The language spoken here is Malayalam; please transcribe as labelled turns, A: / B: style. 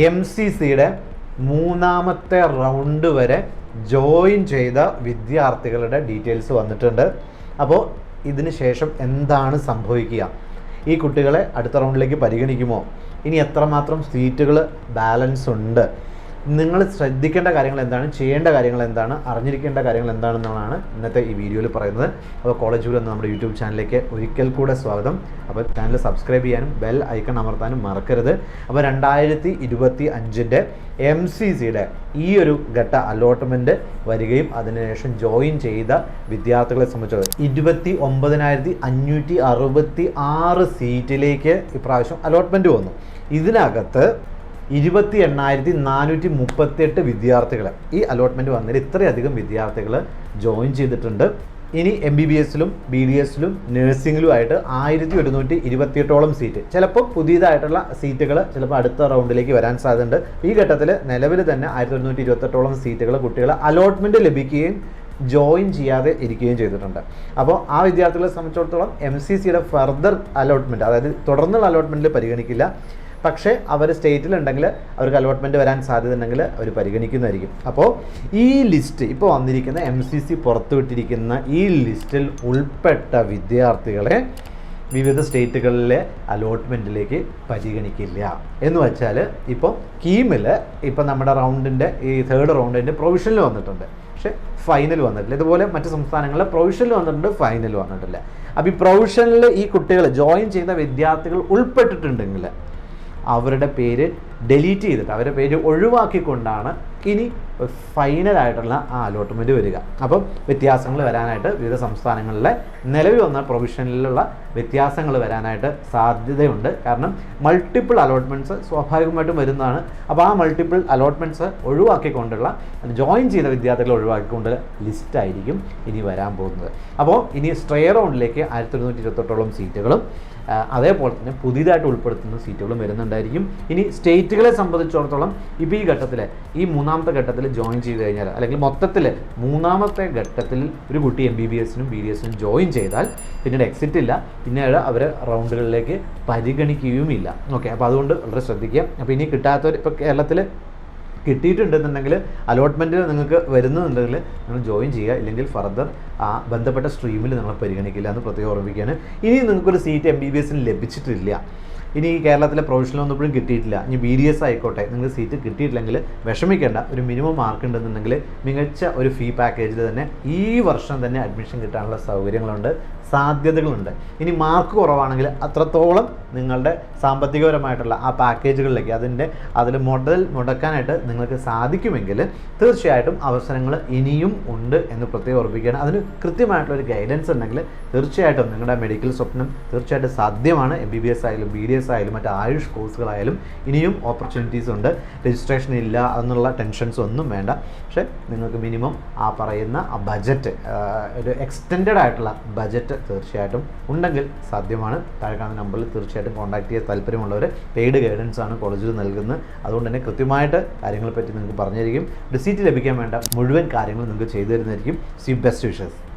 A: എം സി സിയുടെ മൂന്നാമത്തെ റൗണ്ട് വരെ ജോയിൻ ചെയ്ത വിദ്യാർത്ഥികളുടെ ഡീറ്റെയിൽസ് വന്നിട്ടുണ്ട്. അപ്പോൾ ഇതിന് ശേഷം എന്താണ് സംഭവിക്കുക? ഈ കുട്ടികളെ അടുത്ത റൗണ്ടിലേക്ക് പരിഗണിക്കുമോ? ഇനി എത്രമാത്രം സീറ്റുകൾ ബാലൻസ് ഉണ്ട്? നിങ്ങൾ ശ്രദ്ധിക്കേണ്ട കാര്യങ്ങൾ എന്താണ് ചെയ്യേണ്ട കാര്യങ്ങൾ എന്താണ് അറിഞ്ഞിരിക്കേണ്ട കാര്യങ്ങൾ എന്താണെന്നാണ് ഇന്നത്തെ ഈ വീഡിയോയിൽ പറയുന്നത്. അപ്പോൾ കോളേജ് എന്ന നമ്മുടെ യൂട്യൂബ് ചാനലിലേക്ക് ഒരിക്കൽ കൂടെ സ്വാഗതം. അപ്പോൾ ചാനൽ സബ്സ്ക്രൈബ് ചെയ്യാനും ബെൽ ഐക്കൺ അമർത്താനും മറക്കരുത്. അപ്പോൾ രണ്ടായിരത്തി ഇരുപത്തി അഞ്ചിന്റെ എം സി സിയുടെ ഈ ഒരു ഘട്ട അലോട്ട്മെന്റ് വരികയും അതിനുശേഷം ജോയിൻ ചെയ്ത വിദ്യാർത്ഥികളെ സംബന്ധിച്ചിടത്തോളം ഇരുപത്തി ഒമ്പതിനായിരത്തി അഞ്ഞൂറ്റി അറുപത്തി ആറ് സീറ്റിലേക്ക് ഇപ്രാവശ്യം അലോട്ട്മെന്റ് വന്നു. ഇതിനകത്ത് ഇരുപത്തി എണ്ണായിരത്തി നാനൂറ്റി മുപ്പത്തിയെട്ട് വിദ്യാർത്ഥികൾ ഈ അലോട്ട്മെന്റ് വന്നതിൽ ഇത്രയധികം വിദ്യാർത്ഥികൾ ജോയിൻ ചെയ്തിട്ടുണ്ട്. ഇനി എം ബി ബി എസിലും ബി ഡി എസിലും നഴ്സിംഗിലുമായിട്ട് ആയിരത്തി ഒരുന്നൂറ്റി ഇരുപത്തിയെട്ടോളം സീറ്റ് ചിലപ്പോൾ പുതിയതായിട്ടുള്ള സീറ്റുകൾ ചിലപ്പോൾ അടുത്ത റൗണ്ടിലേക്ക് വരാൻ സാധ്യതയുണ്ട്. ഈ ഘട്ടത്തിൽ നിലവിൽ തന്നെ ആയിരത്തി ഒരുന്നൂറ്റി ഇരുപത്തെട്ടോളം സീറ്റുകൾ കുട്ടികൾ അലോട്ട്മെന്റ് ലഭിക്കുകയും ജോയിൻ ചെയ്യാതെ ഇരിക്കുകയും ചെയ്തിട്ടുണ്ട്. അപ്പോൾ ആ വിദ്യാർത്ഥികളെ സംബന്ധിച്ചിടത്തോളം എം സി സിയുടെ ഫർദർ അലോട്ട്മെന്റ് അതായത് തുടർന്നുള്ള അലോട്ട്മെന്റിൽ പരിഗണിക്കില്ല. പക്ഷേ അവർ സ്റ്റേറ്റിലുണ്ടെങ്കിൽ അവർക്ക് അലോട്ട്മെന്റ് വരാൻ സാധ്യത ഉണ്ടെങ്കിൽ അവർ പരിഗണിക്കുന്നതായിരിക്കും. അപ്പോൾ ഈ ലിസ്റ്റ് ഇപ്പോൾ വന്നിരിക്കുന്ന എം സി സി പുറത്തുവിട്ടിരിക്കുന്ന ഈ ലിസ്റ്റിൽ ഉൾപ്പെട്ട വിദ്യാർത്ഥികളെ വിവിധ സ്റ്റേറ്റുകളിലെ അലോട്ട്മെന്റിലേക്ക് പരിഗണിക്കില്ല. എന്ന് വെച്ചാൽ ഇപ്പോൾ കീമിൽ ഇപ്പോൾ നമ്മുടെ റൗണ്ടിന്റെ ഈ തേർഡ് റൗണ്ടിന്റെ പ്രൊവിഷനിൽ വന്നിട്ടുണ്ട്. പക്ഷേ ഫൈനൽ വന്നിട്ടില്ല. ഇതുപോലെ മറ്റ് സംസ്ഥാനങ്ങളിൽ പ്രൊവിഷനിൽ വന്നിട്ടുണ്ട് ഫൈനൽ വന്നിട്ടില്ല. അപ്പോൾ ഈ പ്രൊവിഷനിൽ ഈ കുട്ടികൾ ജോയിൻ ചെയ്യുന്ന വിദ്യാർത്ഥികൾ ഉൾപ്പെട്ടിട്ടുണ്ടെങ്കിൽ അവരുടെ പേര് ഡിലീറ്റ് ചെയ്തിട്ട് അവരുടെ പേര് ഒഴിവാക്കിക്കൊണ്ടാണ് ഇനി ഫൈനലായിട്ടുള്ള ആ അലോട്ട്മെന്റ് വരിക. അപ്പം വ്യത്യാസങ്ങൾ വരാനായിട്ട് വിവിധ സംസ്ഥാനങ്ങളിലെ നിലവിൽ വന്ന പ്രൊവിഷനിലുള്ള വ്യത്യാസങ്ങൾ വരാനായിട്ട് സാധ്യതയുണ്ട്. കാരണം മൾട്ടിപ്പിൾ അലോട്ട്മെന്റ്സ് സ്വാഭാവികമായിട്ടും വരുന്നതാണ്. അപ്പോൾ ആ മൾട്ടിപ്പിൾ അലോട്ട്മെന്റ്സ് ഒഴിവാക്കിക്കൊണ്ടുള്ള ജോയിൻ ചെയ്ത വിദ്യാർത്ഥികളെ ഒഴിവാക്കിക്കൊണ്ട് ലിസ്റ്റായിരിക്കും ഇനി വരാൻ പോകുന്നത്. അപ്പോൾ ഇനി സ്ട്രേ റൗണ്ടിലേക്ക് ആയിരത്തി ഒരുന്നൂറ്റി ഇരുപത്തെട്ടോളം സീറ്റുകളും അതേപോലെ തന്നെ പുതിയതായിട്ട് ഉൾപ്പെടുത്തുന്ന സീറ്റുകളും വരുന്നുണ്ടായിരിക്കും. ഇനി സ്റ്റേറ്റുകളെ സംബന്ധിച്ചിടത്തോളം ഇപ്പോൾ ഈ ഘട്ടത്തിൽ ഈ മൂന്നാമത്തെ ഘട്ടത്തിൽ ജോയിൻ ചെയ്ത് കഴിഞ്ഞാൽ അല്ലെങ്കിൽ മൊത്തത്തിൽ മൂന്നാമത്തെ ഘട്ടത്തിൽ ഒരു കുട്ടി എം ബി ബി എസിനും ബി ഡി എസിനും ജോയിൻ ചെയ്താൽ പിന്നീട് എക്സിറ്റ് ഇല്ല. പിന്നീട് അവർ റൗണ്ടുകളിലേക്ക് പരിഗണിക്കുകയുമില്ല. ഓക്കെ അപ്പോൾ അതുകൊണ്ട് വളരെ ശ്രദ്ധിക്കുക. അപ്പോൾ ഇനി കിട്ടാത്തവർ ഇപ്പോൾ കേരളത്തിൽ കിട്ടിയിട്ടുണ്ടെന്നുണ്ടെങ്കിൽ അലോട്ട്മെന്റിൽ നിങ്ങൾക്ക് വരുന്നുണ്ടെങ്കിൽ നിങ്ങൾ ജോയിൻ ചെയ്യുക. ഇല്ലെങ്കിൽ ഫർദർ ആ ബന്ധപ്പെട്ട സ്ട്രീമിൽ നിങ്ങൾ പരിഗണിക്കില്ല എന്ന് പ്രത്യേകം ഓർമ്മിക്കുകയാണ് ഇനി നിങ്ങൾക്കൊരു സീറ്റ് എം ബി ബി എസിന് ലഭിച്ചിട്ടില്ല. ഇനി ഈ കേരളത്തിലെ പ്രൊഫഷണൽ ഒന്നും ഇപ്പോഴും കിട്ടിയിട്ടില്ല. ഇനി ബി ഡി എസ് ആയിക്കോട്ടെ നിങ്ങൾ സീറ്റ് കിട്ടിയിട്ടില്ലെങ്കിൽ വിഷമിക്കേണ്ട. ഒരു മിനിമം മാർക്ക് ഉണ്ടെന്നുണ്ടെങ്കിൽ മികച്ച ഒരു ഫീ പാക്കേജിൽ തന്നെ ഈ വർഷം തന്നെ അഡ്മിഷൻ കിട്ടാനുള്ള സൗകര്യങ്ങളുണ്ട് സാധ്യതകളുണ്ട്. ഇനി മാർക്ക് കുറവാണെങ്കിൽ അത്രത്തോളം നിങ്ങളുടെ സാമ്പത്തികപരമായിട്ടുള്ള ആ പാക്കേജുകളിലേക്ക് അതിന്റെ അതിൽ മുതൽ മുടക്കാനായിട്ട് നിങ്ങൾക്ക് സാധിക്കുമെങ്കിൽ തീർച്ചയായിട്ടും അവസരങ്ങൾ ഇനിയും ഉണ്ട് എന്ന് പ്രത്യേകം ഉറപ്പിക്കുകയാണ്. അതിന് കൃത്യമായിട്ടുള്ള ഒരു ഗൈഡൻസ് ഉണ്ടെങ്കിൽ തീർച്ചയായിട്ടും നിങ്ങളുടെ മെഡിക്കൽ സ്വപ്നം തീർച്ചയായിട്ടും സാധ്യമാണ്. എം ബി ബി എസ് ആയാലും ബി ഡി എസ് ആയാലും മറ്റ് ആയുഷ് കോഴ്സുകളായാലും ഇനിയും ഓപ്പർച്യൂണിറ്റീസ് ഉണ്ട്. രജിസ്ട്രേഷൻ ഇല്ല എന്നുള്ള ടെൻഷൻസ് ഒന്നും വേണ്ട. പക്ഷേ നിങ്ങൾക്ക് മിനിമം ആ പറയുന്ന ആ ബജറ്റ് ഒരു എക്സ്റ്റെൻഡ് ആയിട്ടുള്ള ബജറ്റ് തീർച്ചയായിട്ടും ഉണ്ടെങ്കിൽ സാധ്യമാണ്. താഴെ കാണുന്ന നമ്പറിൽ തീർച്ചയായിട്ടും കോൺടാക്ട് ചെയ്യാൻ താല്പര്യമുള്ളവർ പെയ്ഡ് ഗൈഡൻസ് ആണ് കോളേജിൽ നൽകുന്നത്. അതുകൊണ്ട് തന്നെ കൃത്യമായിട്ട് കാര്യങ്ങളെ പറ്റി നിങ്ങൾക്ക് പറഞ്ഞിരിക്കും. ഒരു സീറ്റ് ലഭിക്കാൻ വേണ്ട മുഴുവൻ കാര്യങ്ങളും നിങ്ങൾക്ക് ചെയ്തു തരുന്നതായിരിക്കും. C best wishes